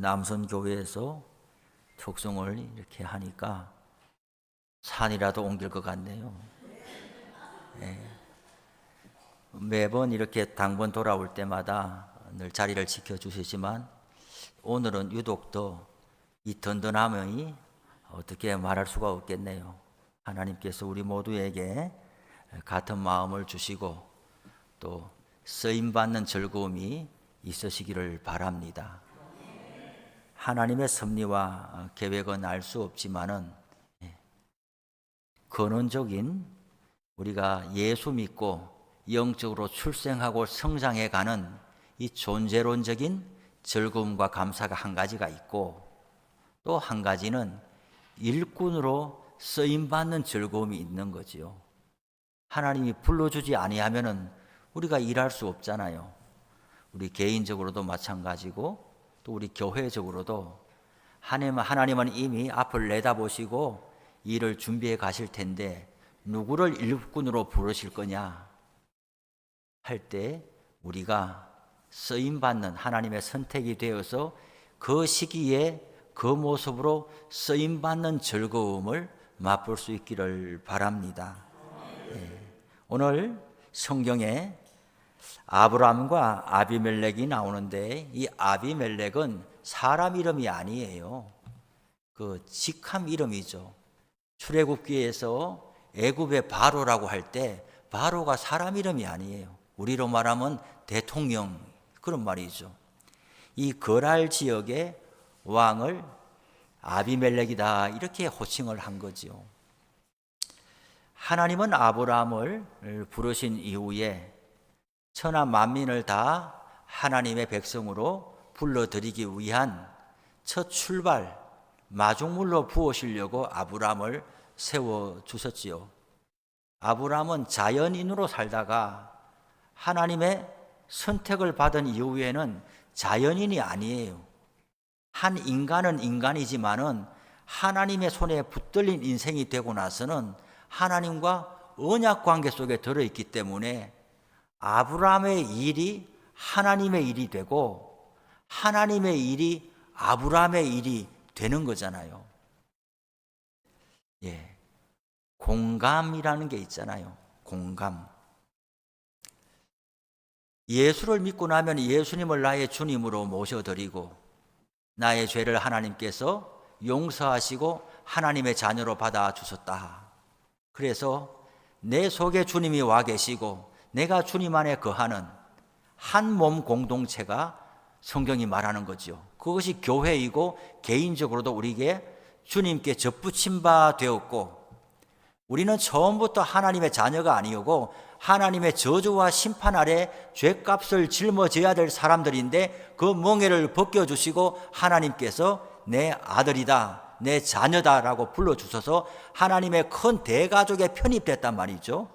남선 교회에서 촉성을 이렇게 하니까 산이라도 옮길 것 같네요. 예. 매번 이렇게 당번 돌아올 때마다 늘 자리를 지켜 주시지만 오늘은 유독 더 이 든든함이 어떻게 말할 수가 없겠네요. 하나님께서 우리 모두에게 같은 마음을 주시고 또 쓰임 받는 즐거움이 있으시기를 바랍니다. 하나님의 섭리와 계획은 알 수 없지만은 예, 근원적인 우리가 예수 믿고 영적으로 출생하고 성장해 가는 이 존재론적인 즐거움과 감사가 한 가지가 있고 또 한 가지는 일꾼으로 쓰임 받는 즐거움이 있는 거지요. 하나님이 불러주지 아니하면은 우리가 일할 수 없잖아요. 우리 개인적으로도 마찬가지고 또 우리 교회적으로도 하나님, 하나님은 이미 앞을 내다보시고 일을 준비해 가실 텐데 누구를 일꾼으로 부르실 거냐 할 때 우리가 쓰임 받는 하나님의 선택이 되어서 그 시기에 그 모습으로 쓰임 받는 즐거움을 맛볼 수 있기를 바랍니다. 예. 오늘 성경에 아브라함과 아비멜렉이 나오는데 이 아비멜렉은 사람 이름이 아니에요. 그 직함 이름이죠. 출애굽기에서 애굽의 바로라고 할 때 바로가 사람 이름이 아니에요. 우리로 말하면 대통령 그런 말이죠. 이 거랄 지역의 왕을 아비멜렉이다 이렇게 호칭을 한 거지요. 하나님은 아브라함을 부르신 이후에 천하 만민을 다 하나님의 백성으로 불러들이기 위한 첫 출발 마중물로 부으시려고 아브라함을 세워 주셨지요. 아브라함은 자연인으로 살다가 하나님의 선택을 받은 이후에는 자연인이 아니에요. 한 인간은 인간이지만은 하나님의 손에 붙들린 인생이 되고 나서는 하나님과 언약 관계 속에 들어 있기 때문에 아브라함의 일이 하나님의 일이 되고 하나님의 일이 아브라함의 일이 되는 거잖아요. 예. 공감이라는 게 있잖아요. 공감. 예수를 믿고 나면 예수님을 나의 주님으로 모셔드리고 나의 죄를 하나님께서 용서하시고 하나님의 자녀로 받아 주셨다. 그래서 내 속에 주님이 와 계시고 내가 주님 안에 거하는 한 몸 공동체가 성경이 말하는 거죠. 그것이 교회이고 개인적으로도 우리에게 주님께 접붙임 바 되었고 우리는 처음부터 하나님의 자녀가 아니오고 하나님의 저주와 심판 아래 죄값을 짊어져야 될 사람들인데 그 멍에를 벗겨주시고 하나님께서 내 아들이다, 내 자녀다라고 불러주셔서 하나님의 큰 대가족에 편입됐단 말이죠.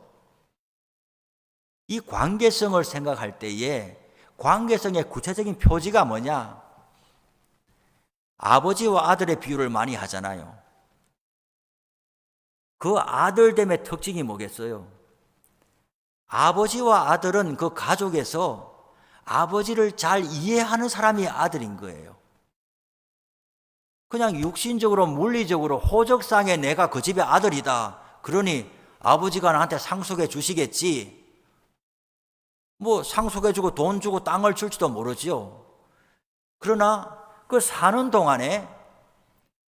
이 관계성을 생각할 때에 관계성의 구체적인 표지가 뭐냐? 아버지와 아들의 비유를 많이 하잖아요. 그 아들됨의 특징이 뭐겠어요? 아버지와 아들은 그 가족에서 아버지를 잘 이해하는 사람이 아들인 거예요. 그냥 육신적으로 물리적으로 호적상에 내가 그 집의 아들이다. 그러니 아버지가 나한테 상속해 주시겠지. 뭐 상속해 주고 돈 주고 땅을 줄지도 모르지요. 그러나 그 사는 동안에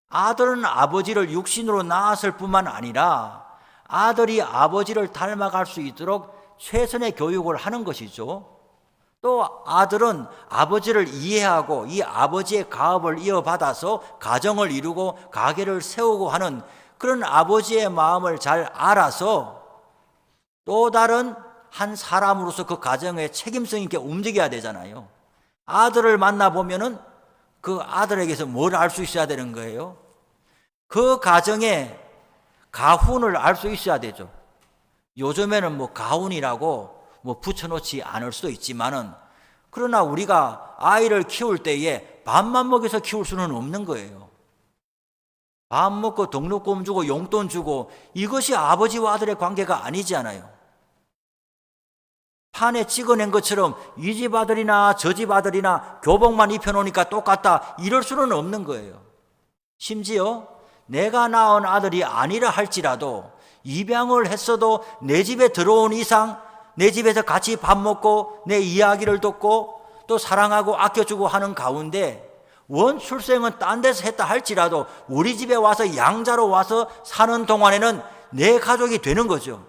아들은 아버지를 육신으로 낳았을 뿐만 아니라 아들이 아버지를 닮아갈 수 있도록 최선의 교육을 하는 것이죠. 또 아들은 아버지를 이해하고 이 아버지의 가업을 이어받아서 가정을 이루고 가게를 세우고 하는 그런 아버지의 마음을 잘 알아서 또 다른 한 사람으로서 그 가정에 책임성 있게 움직여야 되잖아요. 아들을 만나보면은 그 아들에게서 뭘 알 수 있어야 되는 거예요? 그 가정에 가훈을 알 수 있어야 되죠. 요즘에는 뭐 가훈이라고 뭐 붙여놓지 않을 수도 있지만은 그러나 우리가 아이를 키울 때에 밥만 먹여서 키울 수는 없는 거예요. 밥 먹고 등록금 주고 용돈 주고 이것이 아버지와 아들의 관계가 아니지 않아요. 판에 찍어낸 것처럼 이 집 아들이나 저 집 아들이나 교복만 입혀놓으니까 똑같다. 이럴 수는 없는 거예요. 심지어 내가 낳은 아들이 아니라 할지라도 입양을 했어도 내 집에 들어온 이상 내 집에서 같이 밥 먹고 내 이야기를 듣고 또 사랑하고 아껴주고 하는 가운데 원 출생은 딴 데서 했다 할지라도 우리 집에 와서 양자로 와서 사는 동안에는 내 가족이 되는 거죠.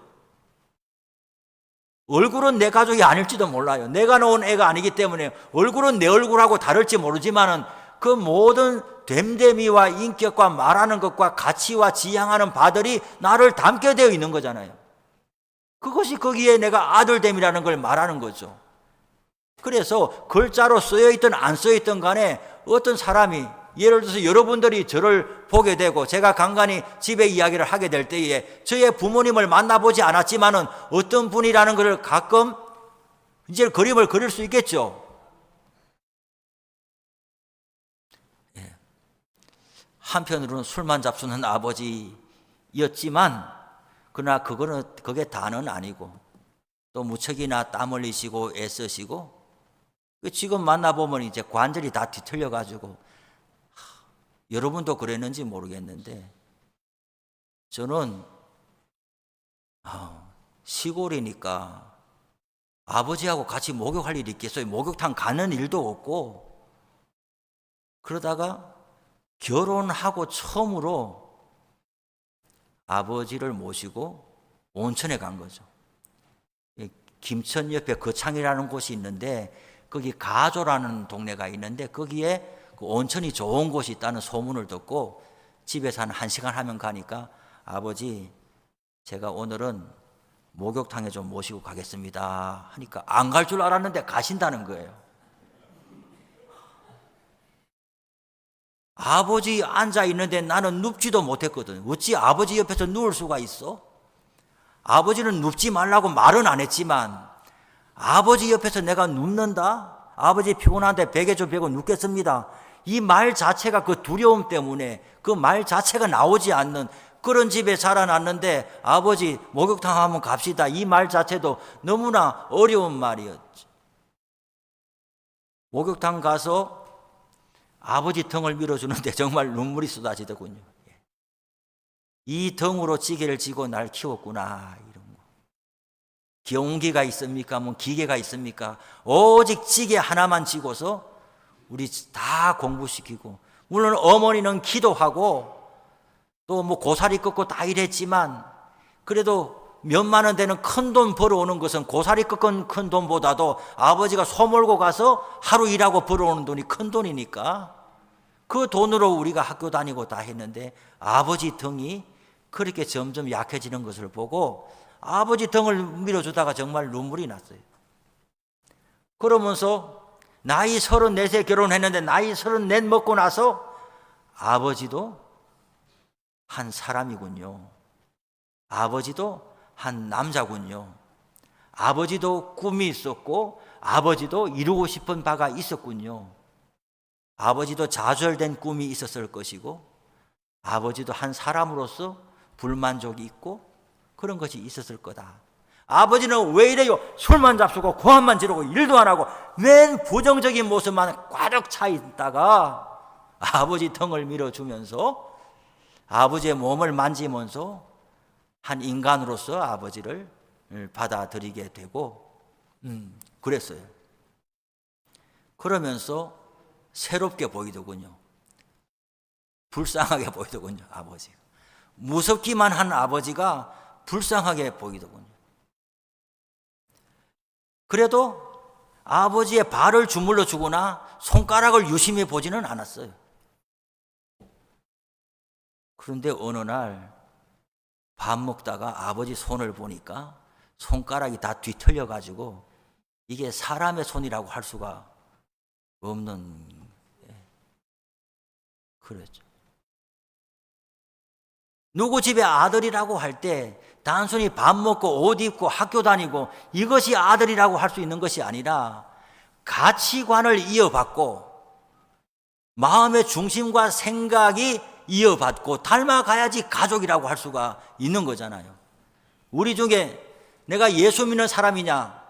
얼굴은 내 가족이 아닐지도 몰라요. 내가 놓은 애가 아니기 때문에 얼굴은 내 얼굴하고 다를지 모르지만은 그 모든 됨됨이와 인격과 말하는 것과 가치와 지향하는 바들이 나를 담게 되어 있는 거잖아요. 그것이 거기에 내가 아들됨이라는 걸 말하는 거죠. 그래서 글자로 쓰여 있든 안 쓰여 있든 간에 어떤 사람이 예를 들어서 여러분들이 저를 보게 되고 제가 간간히 집에 이야기를 하게 될 때에 저의 부모님을 만나보지 않았지만은 어떤 분이라는 것을 가끔 이제 그림을 그릴 수 있겠죠. 예. 한편으로는 술만 잡수는 아버지였지만 그러나 그거는 그게 다는 아니고 또 무척이나 땀 흘리시고 애쓰시고 그 지금 만나보면 이제 관절이 다 뒤틀려 가지고 여러분도 그랬는지 모르겠는데 저는 아, 시골이니까 아버지하고 같이 목욕할 일이 있겠어요. 목욕탕 가는 일도 없고 그러다가 결혼하고 처음으로 아버지를 모시고 온천에 간 거죠. 이 김천 옆에 거창이라는 곳이 있는데 거기 가조라는 동네가 있는데 거기에 그 온천이 좋은 곳이 있다는 소문을 듣고 집에서 한 1시간 하면 가니까 아버지 제가 오늘은 목욕탕에 좀 모시고 가겠습니다 하니까 안 갈 줄 알았는데 가신다는 거예요. 아버지 앉아 있는데 나는 눕지도 못했거든. 어찌 아버지 옆에서 누울 수가 있어? 아버지는 눕지 말라고 말은 안 했지만 아버지 옆에서 내가 눕는다? 아버지 피곤한데 베개 좀 베고 눕겠습니다. 이 말 자체가 그 두려움 때문에 그 말 자체가 나오지 않는 그런 집에 자라났는데 아버지 목욕탕 한번 갑시다. 이 말 자체도 너무나 어려운 말이었지. 목욕탕 가서 아버지 등을 밀어주는데 정말 눈물이 쏟아지더군요. 예. 이 등으로 지게를 지고 날 키웠구나. 이런 거. 경기가 있습니까? 뭐 기계가 있습니까? 오직 지게 하나만 지고서 우리 다 공부시키고 물론 어머니는 기도하고 또 뭐 고사리 꺾고 다 일했지만 그래도 몇만 원 되는 큰 돈 벌어오는 것은 고사리 꺾은 큰 돈보다도 아버지가 소 몰고 가서 하루 일하고 벌어오는 돈이 큰 돈이니까 그 돈으로 우리가 학교 다니고 다 했는데 아버지 등이 그렇게 점점 약해지는 것을 보고 아버지 등을 밀어주다가 정말 눈물이 났어요. 그러면서 나이 34세 결혼했는데 나이 34 먹고 나서 아버지도 한 사람이군요. 아버지도 한 남자군요. 아버지도 꿈이 있었고 아버지도 이루고 싶은 바가 있었군요. 아버지도 좌절된 꿈이 있었을 것이고 아버지도 한 사람으로서 불만족이 있고 그런 것이 있었을 거다. 아버지는 왜 이래요? 술만 잡수고 고함만 지르고 일도 안 하고 맨 부정적인 모습만 꽉차 있다가 아버지 덩을 밀어주면서 아버지의 몸을 만지면서 한 인간으로서 아버지를 받아들이게 되고 음, 그랬어요. 그러면서 새롭게 보이더군요. 불쌍하게 보이더군요, 아버지가. 무섭기만 한 아버지가 불쌍하게 보이더군요. 그래도 아버지의 발을 주물러 주거나 손가락을 유심히 보지는 않았어요. 그런데 어느 날 밥 먹다가 아버지 손을 보니까 손가락이 다 뒤틀려 가지고 이게 사람의 손이라고 할 수가 없는 예. 그렇죠. 누구 집에 아들이라고 할 때 단순히 밥 먹고 옷 입고 학교 다니고 이것이 아들이라고 할 수 있는 것이 아니라 가치관을 이어받고 마음의 중심과 생각이 이어받고 닮아가야지 가족이라고 할 수가 있는 거잖아요. 우리 중에 내가 예수 믿는 사람이냐?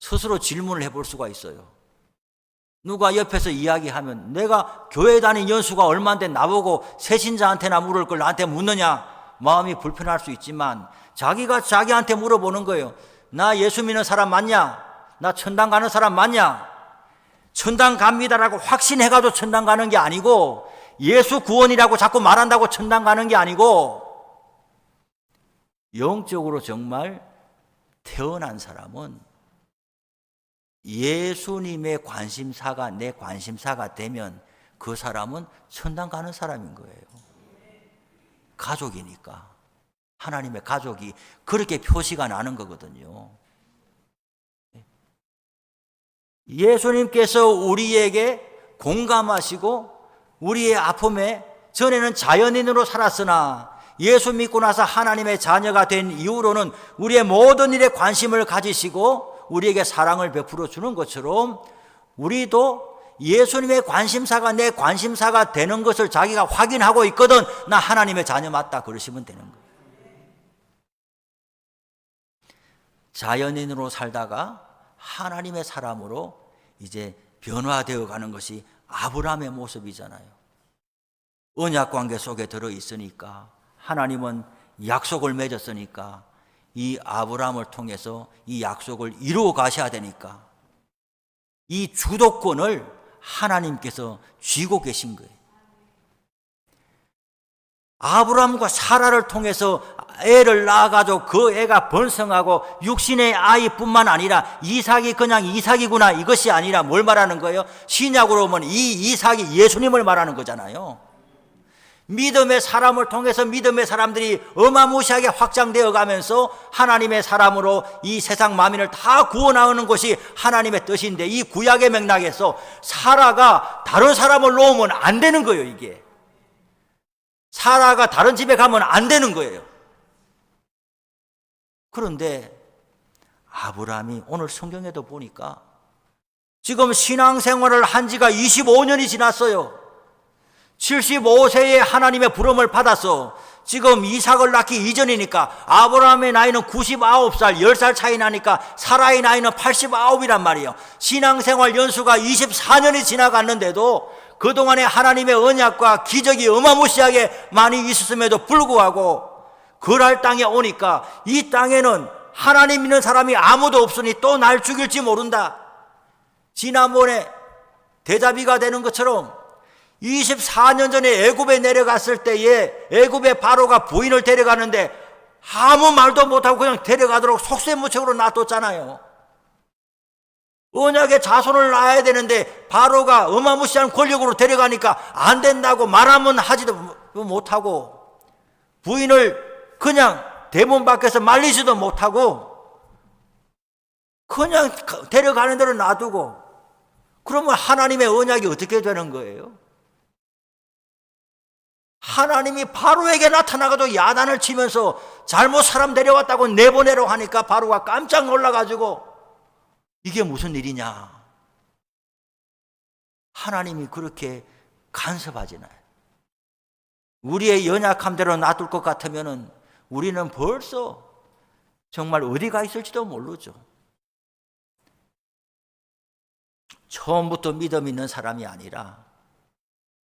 스스로 질문을 해볼 수가 있어요. 누가 옆에서 이야기하면 내가 교회 다닌 연수가 얼마인데 나보고 새신자한테나 물을 걸 나한테 묻느냐 마음이 불편할 수 있지만 자기가 자기한테 물어보는 거예요. 나 예수 믿는 사람 맞냐? 나 천당 가는 사람 맞냐? 천당 갑니다라고 확신해가지고 천당 가는 게 아니고 예수 구원이라고 자꾸 말한다고 천당 가는 게 아니고 영적으로 정말 태어난 사람은 예수님의 관심사가 내 관심사가 되면 그 사람은 천당 가는 사람인 거예요. 가족이니까. 하나님의 가족이 그렇게 표시가 나는 거거든요. 예수님께서 우리에게 공감하시고 우리의 아픔에 전에는 자연인으로 살았으나 예수 믿고 나서 하나님의 자녀가 된 이후로는 우리의 모든 일에 관심을 가지시고 우리에게 사랑을 베풀어 주는 것처럼 우리도 예수님의 관심사가 내 관심사가 되는 것을 자기가 확인하고 있거든 나 하나님의 자녀 맞다 그러시면 되는 거예요. 자연인으로 살다가 하나님의 사람으로 이제 변화되어 가는 것이 아브라함의 모습이잖아요. 언약 관계 속에 들어 있으니까 하나님은 약속을 맺었으니까 이 아브라함을 통해서 이 약속을 이루어 가셔야 되니까 이 주도권을 하나님께서 쥐고 계신 거예요. 아브라함과 사라를 통해서 애를 낳아가지고 그 애가 번성하고 육신의 아이뿐만 아니라 이삭이 그냥 이삭이구나 이것이 아니라 뭘 말하는 거예요? 신약으로 보면 이 이삭이 예수님을 말하는 거잖아요. 믿음의 사람을 통해서 믿음의 사람들이 어마무시하게 확장되어 가면서 하나님의 사람으로 이 세상 만민을 다 구원하는 것이 하나님의 뜻인데 이 구약의 맥락에서 사라가 다른 사람을 놓으면 안 되는 거예요, 이게. 사라가 다른 집에 가면 안 되는 거예요. 그런데 아브라함이 오늘 성경에도 보니까 지금 신앙생활을 한 지가 25년이 지났어요. 75세에 하나님의 부름을 받아서 지금 이삭을 낳기 이전이니까 아브라함의 나이는 99살, 10살 차이 나니까 사라의 나이는 89이란 말이에요. 신앙생활 연수가 24년이 지나갔는데도 그동안에 하나님의 언약과 기적이 어마무시하게 많이 있었음에도 불구하고 그랄 땅에 오니까 이 땅에는 하나님 믿는 사람이 아무도 없으니 또 날 죽일지 모른다. 지난번에 대자비가 되는 것처럼 24년 전에 애굽에 내려갔을 때에 애굽의 바로가 부인을 데려가는데 아무 말도 못하고 그냥 데려가도록 속세무책으로 놔뒀잖아요. 언약의 자손을 낳아야 되는데 바로가 어마무시한 권력으로 데려가니까 안 된다고 말하면 하지도 못하고 부인을 그냥 대문 밖에서 말리지도 못하고 그냥 데려가는 대로 놔두고 그러면 하나님의 언약이 어떻게 되는 거예요? 하나님이 바로에게 나타나가지고 야단을 치면서 잘못 사람 데려왔다고 내보내려 하니까 바로가 깜짝 놀라가지고 이게 무슨 일이냐? 하나님이 그렇게 간섭하지나요? 우리의 연약함대로 놔둘 것 같으면은 우리는 벌써 정말 어디가 있을지도 모르죠. 처음부터 믿음 있는 사람이 아니라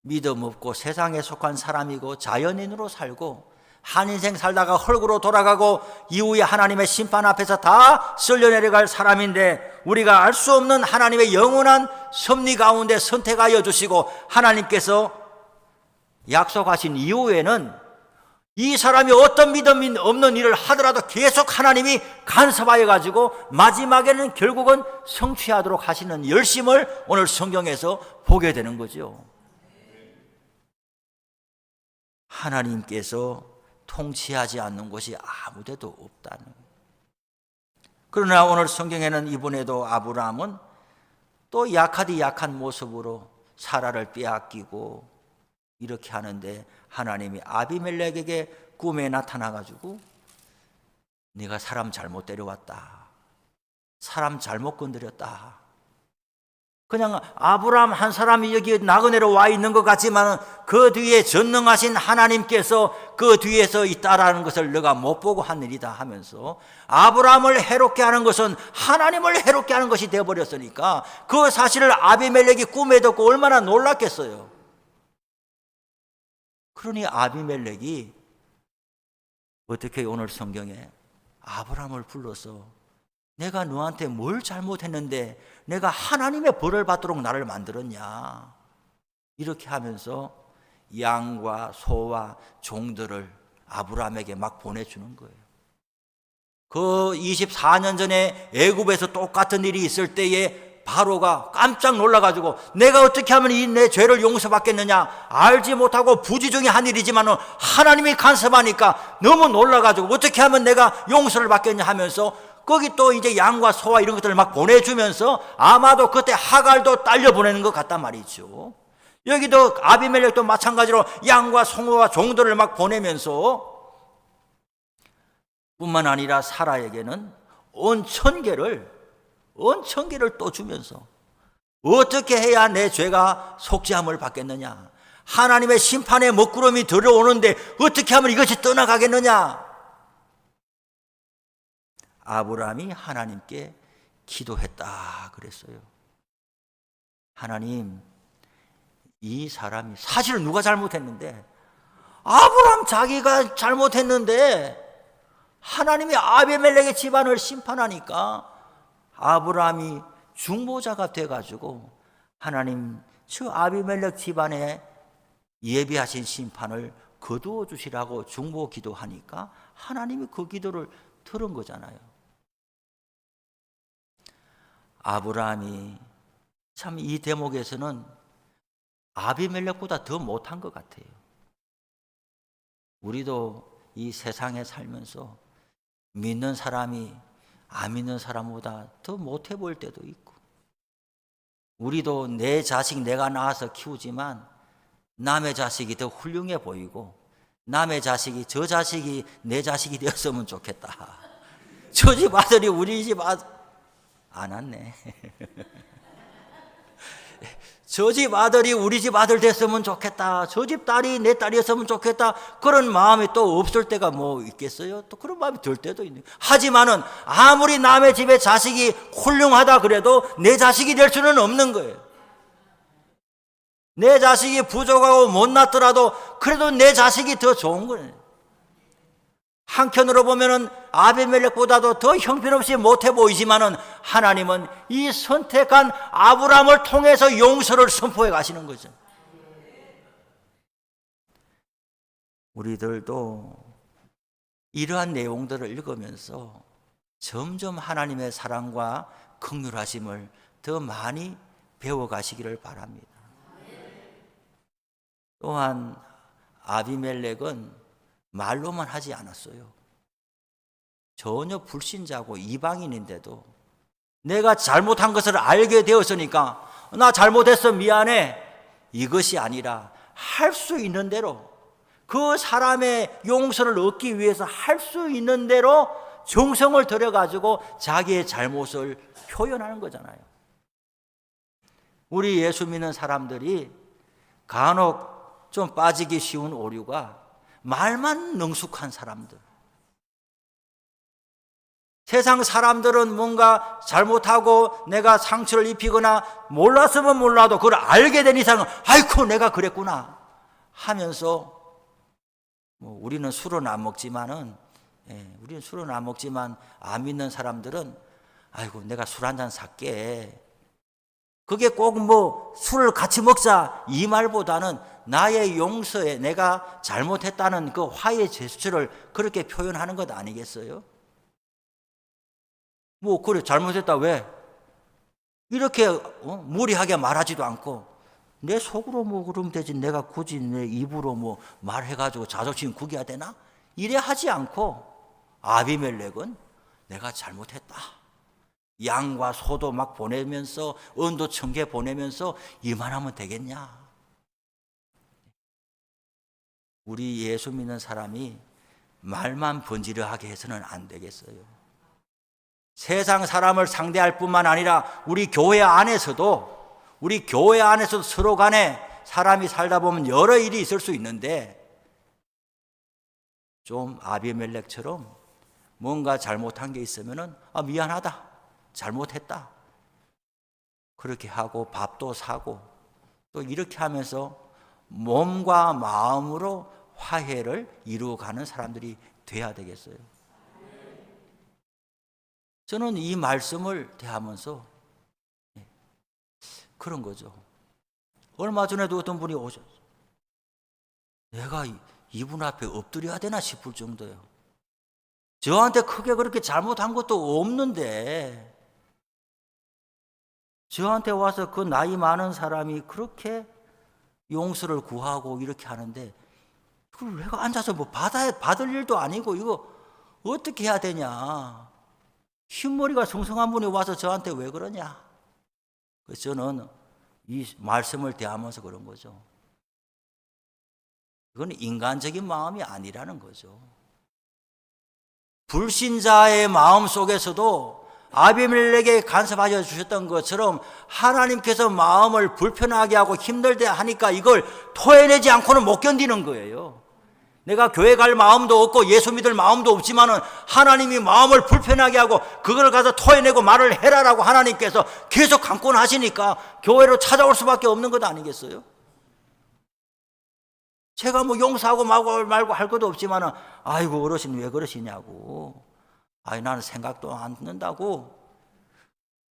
믿음 없고 세상에 속한 사람이고 자연인으로 살고 한 인생 살다가 헐구로 돌아가고 이후에 하나님의 심판 앞에서 다 쓸려 내려갈 사람인데 우리가 알 수 없는 하나님의 영원한 섭리 가운데 선택하여 주시고 하나님께서 약속하신 이후에는 이 사람이 어떤 믿음 없는 일을 하더라도 계속 하나님이 간섭하여 가지고 마지막에는 결국은 성취하도록 하시는 열심을 오늘 성경에서 보게 되는 거죠. 하나님께서 통치하지 않는 곳이 아무데도 없다는. 그러나 오늘 성경에는 이번에도 아브라함은 또 약하디 약한 모습으로 사라를 빼앗기고 이렇게 하는데 하나님이 아비멜렉에게 꿈에 나타나 가지고 네가 사람 잘못 데려왔다. 사람 잘못 건드렸다. 그냥 아브라함 한 사람이 여기 나그네로 와 있는 것 같지만 그 뒤에 전능하신 하나님께서 그 뒤에서 있다라는 것을 내가 못 보고 한 일이다 하면서 아브라함을 해롭게 하는 것은 하나님을 해롭게 하는 것이 되어버렸으니까 그 사실을 아비멜렉이 꿈에 듣고 얼마나 놀랐겠어요. 그러니 아비멜렉이 어떻게 오늘 성경에 아브라함을 불러서 내가 너한테 뭘 잘못했는데 내가 하나님의 벌을 받도록 나를 만들었냐. 이렇게 하면서 양과 소와 종들을 아브라함에게 막 보내주는 거예요. 그 24년 전에 애굽에서 똑같은 일이 있을 때에 바로가 깜짝 놀라가지고 내가 어떻게 하면 이 내 죄를 용서받겠느냐 알지 못하고 부지중에 한 일이지만 하나님이 간섭하니까 너무 놀라가지고 어떻게 하면 내가 용서를 받겠냐 하면서 거기 또 이제 양과 소와 이런 것들을 막 보내주면서 아마도 그때 하갈도 딸려 보내는 것 같단 말이죠. 여기도 아비멜렉도 마찬가지로 양과 송어와 종들을 막 보내면서 뿐만 아니라 사라에게는 온 천 개를 온 천개를 또 주면서 어떻게 해야 내 죄가 속죄함을 받겠느냐? 하나님의 심판의 먹구름이 들어오는데 어떻게 하면 이것이 떠나가겠느냐? 아브라함이 하나님께 기도했다 그랬어요. 하나님, 이 사람이 사실 누가 잘못했는데 아브라함 자기가 잘못했는데 하나님이 아비멜렉의 집안을 심판하니까 아브라함이 중보자가 돼가지고 하나님 저 아비멜렉 집안에 예비하신 심판을 거두어 주시라고 중보 기도하니까 하나님이 그 기도를 들은 거잖아요. 아브라함이 참 이 대목에서는 아비멜렉보다 더 못한 것 같아요. 우리도 이 세상에 살면서 믿는 사람이 안 믿는 사람보다 더 못해 보일 때도 있고, 우리도 내 자식 내가 낳아서 키우지만 남의 자식이 더 훌륭해 보이고, 남의 자식이 저 자식이 내 자식이 되었으면 좋겠다. 저 집 아들이 우리 집 아들 안 왔네. 저 집 아들이 우리 집 아들 됐으면 좋겠다. 저 집 딸이 내 딸이었으면 좋겠다. 그런 마음이 또 없을 때가 뭐 있겠어요? 또 그런 마음이 들 때도 있는. 하지만은 아무리 남의 집에 자식이 훌륭하다 그래도 내 자식이 될 수는 없는 거예요. 내 자식이 부족하고 못났더라도 그래도 내 자식이 더 좋은 거예요. 한편으로 보면은 아비멜렉보다도 더 형편없이 못해 보이지만은 하나님은 이 선택한 아브라함을 통해서 용서를 선포해 가시는 거죠. 우리들도 이러한 내용들을 읽으면서 점점 하나님의 사랑과 긍휼하심을 더 많이 배워 가시기를 바랍니다. 또한 아비멜렉은 말로만 하지 않았어요. 전혀 불신자고 이방인인데도 내가 잘못한 것을 알게 되었으니까 나 잘못했어 미안해 이것이 아니라 할 수 있는 대로 그 사람의 용서를 얻기 위해서 할 수 있는 대로 정성을 들여가지고 자기의 잘못을 표현하는 거잖아요. 우리 예수 믿는 사람들이 간혹 좀 빠지기 쉬운 오류가 말만 능숙한 사람들. 세상 사람들은 뭔가 잘못하고 내가 상처를 입히거나 몰랐으면 몰라도 그걸 알게 된 이상은 아이고 내가 그랬구나 하면서 뭐 우리는 술은 안 먹지만은 예, 우리는 술은 안 먹지만 안 믿는 사람들은 아이고 내가 술 한 잔 살게 그게 꼭 뭐 술을 같이 먹자 이 말보다는 나의 용서에 내가 잘못했다는 그 화해 제스처를 그렇게 표현하는 것 아니겠어요? 뭐 그래 잘못했다 왜? 이렇게 어? 무리하게 말하지도 않고 내 속으로 뭐 그러면 되지 내가 굳이 내 입으로 뭐 말해가지고 자존심 구겨야 되나? 이래 하지 않고 아비멜렉은 내가 잘못했다. 양과 소도 막 보내면서 은도 천개 보내면서 이만하면 되겠냐? 우리 예수 믿는 사람이 말만 번지르하게 해서는 안 되겠어요. 세상 사람을 상대할 뿐만 아니라 우리 교회 안에서도 우리 교회 안에서도 서로 간에 사람이 살다 보면 여러 일이 있을 수 있는데 좀 아비멜렉처럼 뭔가 잘못한 게 있으면은 아 미안하다 잘못했다 그렇게 하고 밥도 사고 또 이렇게 하면서 몸과 마음으로 화해를 이루어가는 사람들이 돼야 되겠어요. 저는 이 말씀을 대하면서 예, 그런 거죠. 얼마 전에도 어떤 분이 오셨어요. 내가 이- 이분 앞에 엎드려야 되나 싶을 정도예요. 저한테 크게 그렇게 잘못한 것도 없는데, 저한테 와서 그 나이 많은 사람이 그렇게 용서를 구하고 이렇게 하는데, 그걸 내가 앉아서 뭐 받아, 받을 일도 아니고, 이거 어떻게 해야 되냐. 흰머리가 성성한 분이 와서 저한테 왜 그러냐. 그래서 저는 이 말씀을 대하면서 그런 거죠. 이건 인간적인 마음이 아니라는 거죠. 불신자의 마음 속에서도 아비멜렉에게 간섭하여 주셨던 것처럼 하나님께서 마음을 불편하게 하고 힘들게 하니까 이걸 토해내지 않고는 못 견디는 거예요. 내가 교회 갈 마음도 없고 예수 믿을 마음도 없지만은 하나님이 마음을 불편하게 하고 그걸 가서 토해내고 말을 해라라고 하나님께서 계속 강권하시니까 교회로 찾아올 수밖에 없는 것 아니겠어요? 제가 뭐 용서하고 말고 할 것도 없지만은 아이고 어르신 왜 그러시냐고 아이 나는 생각도 안 듣는다고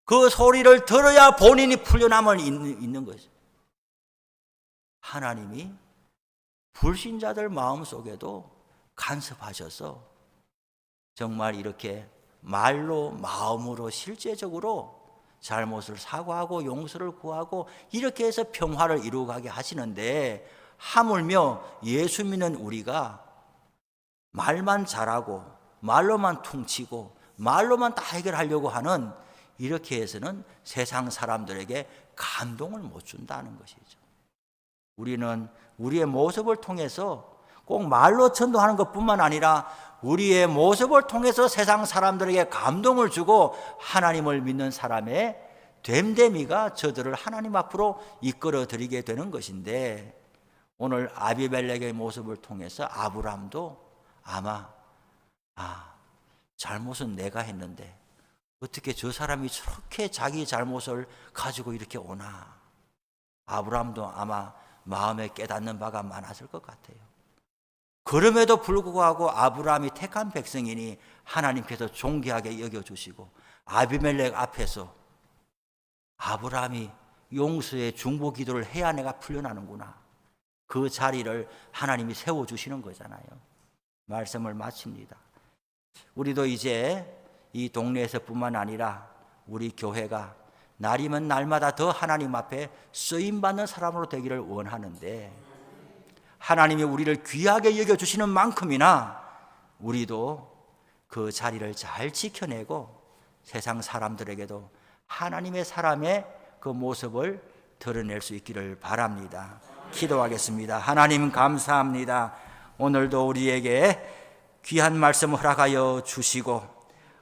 그 소리를 들어야 본인이 풀려남을 있는, 있는 거죠. 하나님이 불신자들 마음 속에도 간섭하셔서 정말 이렇게 말로 마음으로 실제적으로 잘못을 사과하고 용서를 구하고 이렇게 해서 평화를 이루어가게 하시는데 하물며 예수 믿는 우리가 말만 잘하고 말로만 퉁치고 말로만 다 해결하려고 하는 이렇게 해서는 세상 사람들에게 감동을 못 준다는 것이죠. 우리는 우리의 모습을 통해서 꼭 말로 전도하는 것뿐만 아니라 우리의 모습을 통해서 세상 사람들에게 감동을 주고 하나님을 믿는 사람의 됨됨이가 저들을 하나님 앞으로 이끌어 드리게 되는 것인데 오늘 아비멜렉의 모습을 통해서 아브람도 아마 아 잘못은 내가 했는데 어떻게 저 사람이 저렇게 자기 잘못을 가지고 이렇게 오나 아브람도 아마 마음에 깨닫는 바가 많았을 것 같아요. 그럼에도 불구하고 아브라함이 택한 백성이니 하나님께서 존귀하게 여겨주시고 아비멜렉 앞에서 아브라함이 용서의 중보 기도를 해야 내가 풀려나는구나. 그 자리를 하나님이 세워주시는 거잖아요. 말씀을 마칩니다. 우리도 이제 이 동네에서 뿐만 아니라 우리 교회가 날이면 날마다 더 하나님 앞에 쓰임 받는 사람으로 되기를 원하는데 하나님이 우리를 귀하게 여겨 주시는 만큼이나 우리도 그 자리를 잘 지켜내고 세상 사람들에게도 하나님의 사람의 그 모습을 드러낼 수 있기를 바랍니다. 기도하겠습니다. 하나님 감사합니다. 오늘도 우리에게 귀한 말씀 허락하여 주시고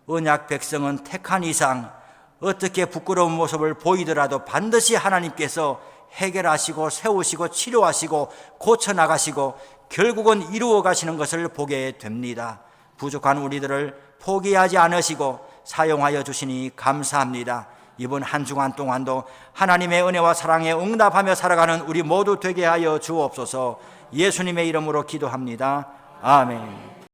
언약 백성은 택한 이상 어떻게 부끄러운 모습을 보이더라도 반드시 하나님께서 해결하시고 세우시고 치료하시고 고쳐 나가시고 결국은 이루어 가시는 것을 보게 됩니다. 부족한 우리들을 포기하지 않으시고 사용하여 주시니 감사합니다. 이번 한 주간 동안도 하나님의 은혜와 사랑에 응답하며 살아가는 우리 모두 되게 하여 주옵소서. 예수님의 이름으로 기도합니다. 아멘.